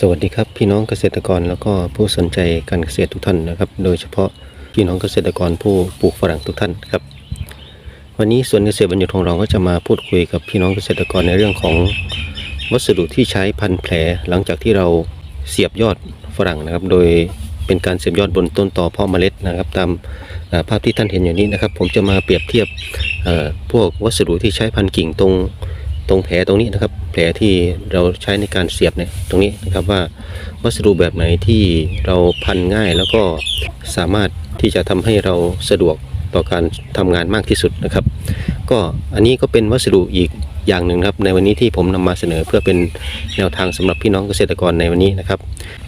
สวัสดีครับพี่น้องเกษตรกรแล้วก็ผู้สนใจการเกษตรทุกท่านนะครับ โดยเฉพาะพี่น้องเกษตรกรผู้ปลูกฝรั่งทุกท่านครับ วันนี้ส่วนเกษตรบรรยุทของเราก็จะมาพูดคุยกับพี่น้องเกษตรกรในเรื่องของวัสดุที่ใช้พันแผลหลังจากที่เราเสียบยอดฝรั่งนะครับ โดยเป็นการเสียบยอดบนต้นต่อเพาะเมล็ดนะครับ ตามภาพที่ท่านเห็นอยู่นี้นะครับ ผมจะมาเปรียบเทียบพวกวัสดุที่ใช้พันกิ่งตรง ตรงแผลตรงนี้นะครับ แผลที่เราใช้ในการเสียบเนี่ยตรงนี้นะครับว่าวัสดุแบบไหนที่เราพันง่ายแล้วก็สามารถที่จะทำให้เราสะดวกต่อการทำงานมากที่สุดนะครับ ก็อันนี้ก็เป็นวัสดุอีกอย่างหนึ่งครับ ในวันนี้ที่ผมนำมาเสนอเพื่อเป็นแนวทางสำหรับพี่น้องเกษตรกรในวันนี้นะครับ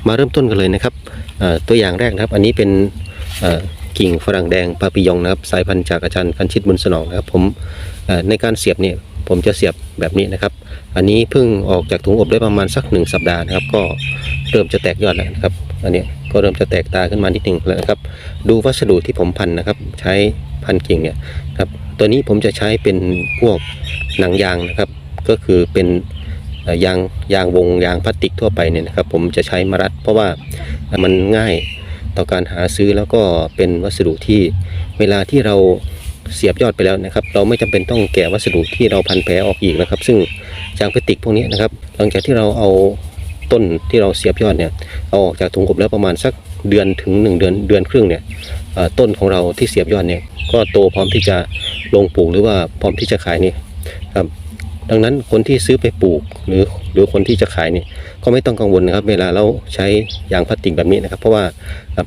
มาเริ่มต้นกันเลยนะครับตัวอย่างแรกนะครับ อันนี้เป็นกิ่งฝรั่งแดงปาปิยองนะครับ สายพันธุ์จากอาจารย์คันชิตบุญสนองนะครับ ผมในการเสียบเนี่ย ผมจะเสียบแบบนี้นะครับ อันนี้เพิ่งออกจากถุงอบได้ประมาณสักหนึ่งสัปดาห์นะครับ ก็เริ่มจะแตกยอดแล้วนะครับ อันนี้ก็เริ่มจะแตกตาขึ้นมานิดหนึ่งแล้วนะครับ ดูวัสดุที่ผมพันนะครับ ใช้พันกิ่งเนี่ยครับ ตัวนี้ผมจะใช้เป็นพวกหนังยางนะครับ ก็คือเป็นยางยางวงยางพลาสติกทั่วไปเนี่ยนะครับ ผมจะใช้มารัด เพราะว่ามันง่ายต่อการหาซื้อแล้วก็เป็นวัสดุที่เวลาที่เรา เสียบยอดไปแล้วนะครับ เราไม่จำเป็นต้องแกะวัสดุที่เราพันแผลออกอีกนะครับ ซึ่งจางพลาสติกพวกนี้นะครับ หลังจากที่เราเอาต้นที่เราเสียบยอดเนี่ยเอาออกจากถุงกบแล้วประมาณสักเดือนถึง 1 เดือนเดือนครึ่งเนี่ยต้นของเราที่เสียบยอดเนี่ยก็โตพร้อมที่จะลงปลูกหรือว่าพร้อมที่จะขายนี่ครับ ดังนั้นคนที่ซื้อไปปลูกหรือหรือคนที่จะขายนี่ก็ไม่ต้องกังวลนะครับ เวลาเราใช้ยางพลาสติกแบบนี้นะครับ เพราะว่า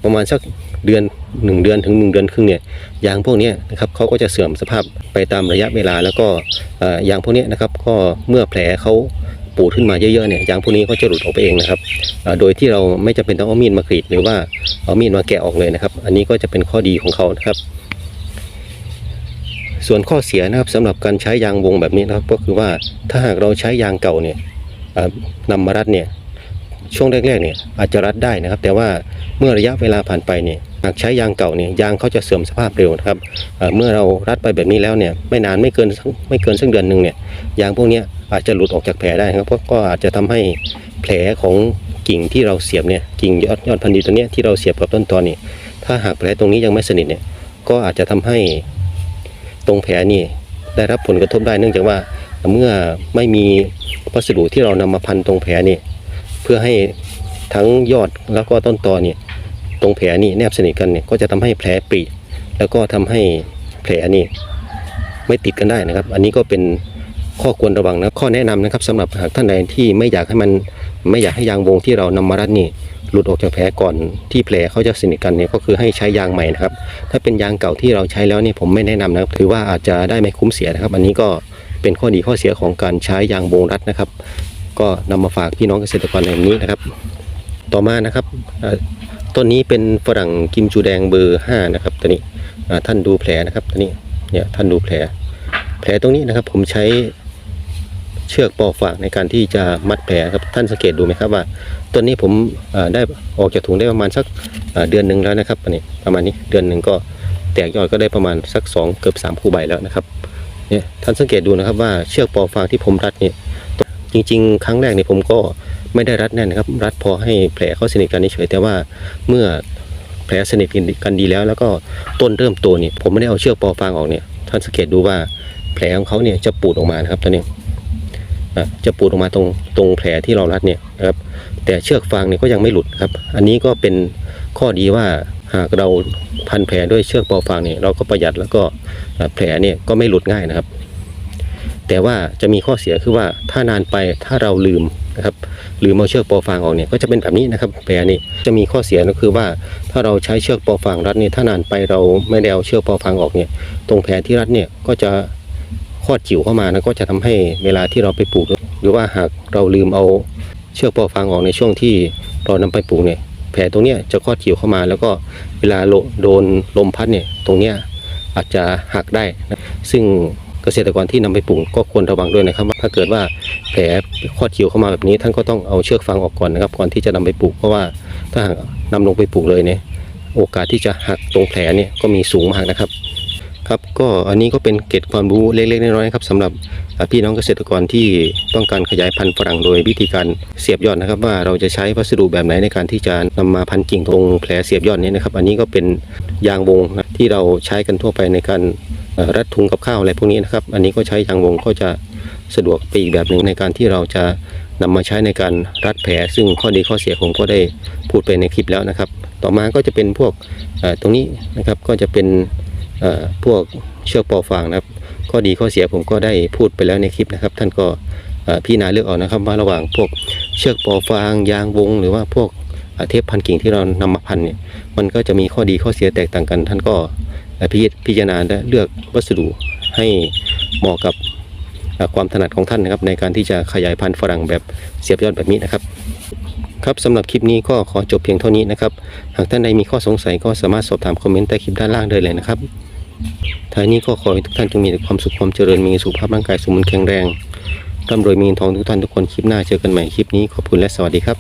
ประมาณสักเดือน 1 เดือนถึง 1 เดือนครึ่งเนี่ยยางพวกนี้นะครับเขาก็จะเสื่อมสภาพไปตามระยะเวลา แล้วก็ยางพวกนี้นะครับก็เมื่อแผลเขาปูดขึ้นมาเยอะๆเนี่ยยางพวกนี้ก็จะหลุดออกไปเองนะครับ โดยที่เราไม่จำเป็นต้องเอามีดมากรีดหรือว่าเอามีดมาแกะออกเลยนะครับ อันนี้ก็จะเป็นข้อดีของเขานะครับ ส่วนข้อเสียนะครับสำหรับการใช้ยางวงแบบนี้นะครับ ก็คือว่าถ้าหากเราใช้ยางเก่าเนี่ยนำมารัดเนี่ยช่วงแรกๆเนี่ยอาจจะรัดได้นะครับ แต่ว่าเมื่อระยะเวลาผ่านไปเนี่ยหากใช้ยางเก่าเนี่ยยางเขาจะเสื่อมสภาพเร็วนะครับเมื่อเรารัดไปแบบนี้แล้วเนี่ยไม่นานไม่เกินไม่เกินสักเดือนหนึ่งเนี่ยยางพวกนี้อาจจะหลุดออกจากแผลได้นะครับเพราะก็อาจจะทำให้แผลของกิ่งที่เราเสียบเนี่ยกิ่งยอดยอดพันธุ์ดีตัวเนี้ยที่เราเสียบกับต้นตอนนี่ถ้าหากแผลตรงนี้ยังไม่สนิทเนี่ยก็อาจจะทำให้ ตรงแผลนี่ได้รับผลกระทบได้เนื่องจากว่าเมื่อไม่มีวัสดุที่เรานำมาพันตรงแผลนี่เพื่อให้ทั้งยอดแล้วก็ต้นตอนี่ตรงแผลนี่แนบสนิทกันเนี่ยก็จะทำให้แผลปริแล้วก็ทำให้แผลนี่ไม่ติดกันได้นะครับ อันนี้ก็เป็นข้อควรระวังนะข้อแนะนำนะครับสำหรับหากท่านใดที่ไม่อยากให้มันไม่อยากให้ยางวงที่เรานำมารัดนี่ หลุดออกจากแผลก่อนที่แผลเขาจะสนิทกันเนี่ยก็คือให้ใช้ยางใหม่นะครับ ถ้าเป็นยางเก่าที่เราใช้แล้วนี่ผมไม่แนะนำนะครับ ถือว่าอาจจะได้ไม่คุ้มเสียนะครับ อันนี้ก็เป็นข้อดีข้อเสียของการใช้ยางวงรัดนะครับ ก็นำมาฝากพี่น้องเกษตรกรในวันนี้นะครับ ต่อมานะครับต้นนี้เป็นฝรั่งกิมจูแดงเบอร์5นะครับตัวนี้ท่านดูแผลนะครับตัวนี้เนี่ยท่านดูแผล แผลตรงนี้นะครับผมใช้ เชือกปอกฝากในการที่จะมัดแผลครับท่านสังเกตดูไหมครับว่าต้นนี้ผมได้ออกจากถุงได้ประมาณสักเดือนหนึ่งแล้วนะครับนนี้ประมาณนี้เดือนหนึ่งก็แตกยอดก็ได้ประมาณสักสองเกือบสามคู่ใบแล้วนะครับเนี่ยท่านสังเกตดูนะครับว่าเชือกปอฟางที่ผมรัดเนี่ยจริง ๆ ครั้งแรกเนี่ยผมก็ไม่ได้รัดแน่นนะครับ รัดพอให้แผลเขาสนิทกันเฉยแต่ว่าเมื่อแผลสนิทกันดีแล้ว แล้วก็ต้นเริ่มโตเนี่ยผมไม่ได้เอาเชือกปอฟางออกเนี่ยท่านสังเกตดูว่าแผลของเขาเนี่ยจะปูดออกมานะครับตอนนี้ จะปูดออกมาตรงตรงแผลที่เรารัดเนี่ยนะครับแต่เชือกฟางเนี่ยก็ยังไม่หลุดครับ อันนี้ก็เป็นข้อดีว่าหากเราพันแผลด้วยเชือกปอฟางเนี่ยเราก็ประหยัดแล้วก็แผลเนี่ยก็ไม่หลุดง่ายนะครับ แต่ว่าจะมีข้อเสียคือว่าถ้านานไปถ้าเราลืมนะครับลืมเอาเชือกปอฟางออกเนี่ยก็จะเป็นแบบนี้นะครับแผลนี่จะมีข้อเสียก็คือว่าถ้าเราใช้เชือกปอฟางรัดเนี่ยถ้านานไปเราไม่ได้เอาเชือกปอฟางออกเนี่ยตรงแผลที่รัดเนี่ยก็จะ คอดจิ๋วเข้ามานะก็จะทำให้เวลาที่เราไปปลูก หรือว่าหากเราลืมเอาเชือกปอฟางออกในช่วงที่เรานำไปปลูกเนี่ยแผลตรงเนี้ยจะคอดเขียวเข้ามา แล้วก็เวลาโลโดนลมพัดเนี่ยตรงเนี้ยอาจจะหักได้นะซึ่งเกษตรกรที่นำไปปลูกก็ควรระวังด้วยนะครับว่าถ้าเกิดว่าแผลคอดเขียวเข้ามาแบบนี้ ท่านก็ต้องเอาเชือกฟางออกก่อนนะครับก่อนที่จะนำไปปลูกเพราะว่าถ้าหากนำลงไปปลูกเลยเนี่ยโอกาสที่จะหักตรงแผลเนี่ยก็มีสูงมากนะครับ ครับก็อันนี้ก็เป็นเกร็ดความรู้เล็กๆน้อยๆครับสำหรับพี่น้องเกษตรกรที่ต้องการขยายพันธุ์ฝรั่งโดยวิธีการเสียบยอดนะครับ ว่าเราจะใช้วัสดุแบบไหนในการที่จะนำมาพันกิ่งตรงแผลเสียบยอดนี้นะครับ อันนี้ก็เป็นยางวงนะที่เราใช้กันทั่วไปในการรัดถุงกับข้าวอะไรพวกนี้นะครับ อันนี้ก็ใช้ยางวงก็จะสะดวกไปอีกแบบหนึ่งในการที่เราจะนำมาใช้ในการรัดแผล ซึ่งข้อดีข้อเสียผมก็ได้พูดไปในคลิปแล้วนะครับ ต่อมาก็จะเป็นพวกตรงนี้นะครับก็จะเป็น พวกเชือกปอฟางนะครับ ข้อดีข้อเสียผมก็ได้พูดไปแล้วในคลิปนะครับ ท่านก็พี่นาเลือกเอานะครับว่าระหว่างพวกเชือกปอฟางยางวง หรือว่าพวกเทปพันกิ่งที่เรานำมาพันเนี่ยมันก็จะมีข้อดีข้อเสียแตกต่างกัน ท่านก็พิจพิจารณาและเลือกวัสดุให้เหมาะกับความถนัดของท่านนะครับ ในการที่จะขยายพันธุ์ฝรั่งแบบเสียบยอดแบบนี้นะครับ ครับสำหรับคลิปนี้ก็ขอจบเพียงเท่านี้นะครับ หากท่านใดมีข้อสงสัยก็สามารถสอบถามคอมเมนต์ใต้คลิปด้านล่างได้เลยนะครับ ท้ายนี้ก็ขอให้ทุกท่านจงมีแต่ความสุขความเจริญมีสุขภาพร่างกายสมบูรณ์แข็งแรงร่ำรวยมีเงินทองทุกท่านทุกคนคลิปหน้าเจอกันใหม่คลิปนี้ขอบคุณและสวัสดีครับ